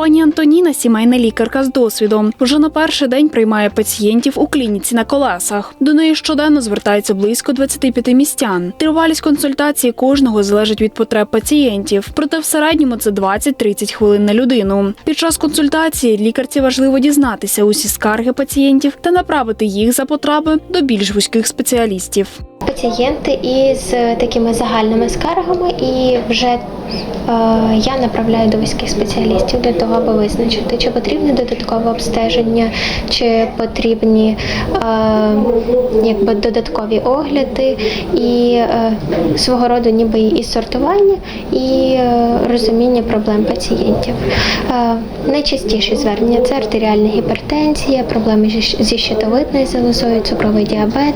Пані Антоніна, сімейна лікарка з досвідом, вже на перший день приймає пацієнтів у клініці на колесах. До неї щоденно звертається близько 25 містян. Тривалість консультації кожного залежить від потреб пацієнтів. Проте в середньому це 20-30 хвилин на людину. Під час консультації лікарці важливо дізнатися усі скарги пацієнтів та направити їх за потреби до більш вузьких спеціалістів. Пацієнти із такими загальними скаргами, і вже е, я направляю до вузьких спеціалістів для того, аби визначити, чи потрібне додаткове обстеження, чи потрібні е, якби додаткові огляди, і е, свого роду ніби і сортування, і е, розуміння проблем пацієнтів. Е, найчастіші звернення це артеріальна гіпертензія, проблеми зі щитовидною залозою, цукровий діабет,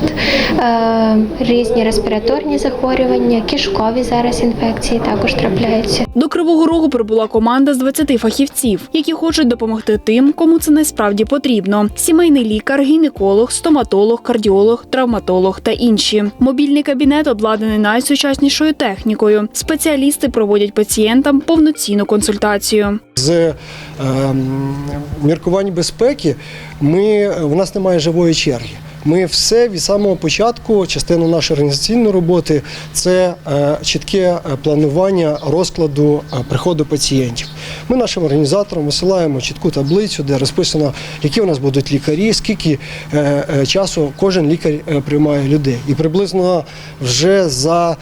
е, різні респіраторні захворювання, кишкові зараз інфекції також трапляються. До Кривого Рогу прибула команда з 20 фахівців, які хочуть допомогти тим, кому це найсправді потрібно: сімейний лікар, гінеколог, стоматолог, кардіолог, травматолог та інші. Мобільний кабінет обладнаний найсучаснішою технікою. Спеціалісти проводять пацієнтам повноцінну консультацію. З ем, міркувань безпеки ми, в нас немає живої черги. Ми все від самого початку, частину нашої організаційної роботи це е, чітке е, планування розкладу е, приходу пацієнтів. Ми нашим організаторам висилаємо чітку таблицю, де розписано, які у нас будуть лікарі, скільки е, е, часу кожен лікар е, приймає людей. І приблизно вже за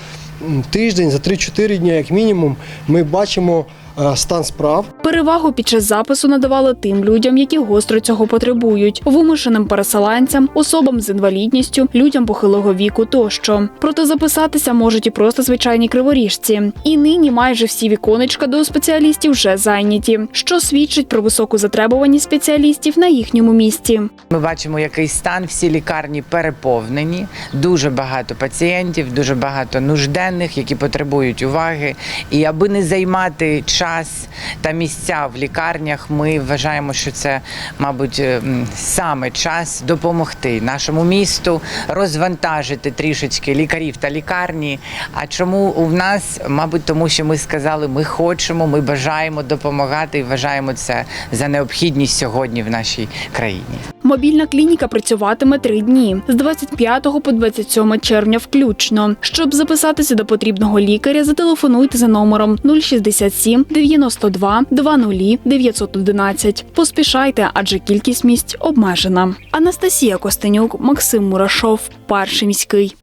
тиждень, за 3-4 дні, як мінімум, ми бачимо стан справ. Перевагу під час запису надавали тим людям, які гостро цього потребують, вимушеним переселенцям, особам з інвалідністю, людям похилого віку тощо. Проте записатися можуть і просто звичайні криворіжці. І нині майже всі віконечка до спеціалістів вже зайняті, що свідчить про високу затребуваність спеціалістів на їхньому місці. Ми бачимо, який стан. Всі лікарні переповнені, дуже багато пацієнтів, дуже багато нужденних, які потребують уваги. І аби не займати час та місця в лікарнях, ми вважаємо, що це, мабуть, ем, саме час допомогти нашому місту розвантажити трішечки лікарів та лікарні. А чому у нас, мабуть, тому що ми сказали, ми хочемо, ми бажаємо допомагати і вважаємо це за необхідність сьогодні в нашій країні. Мобільна клініка працюватиме три дні з 25 по 27 червня включно. Щоб записатися до потрібного лікаря, зателефонуйте за номером 067 92 20 911. Поспішайте, адже кількість місць обмежена. Анастасія Костенюк, Максим Мурашов, перший міський.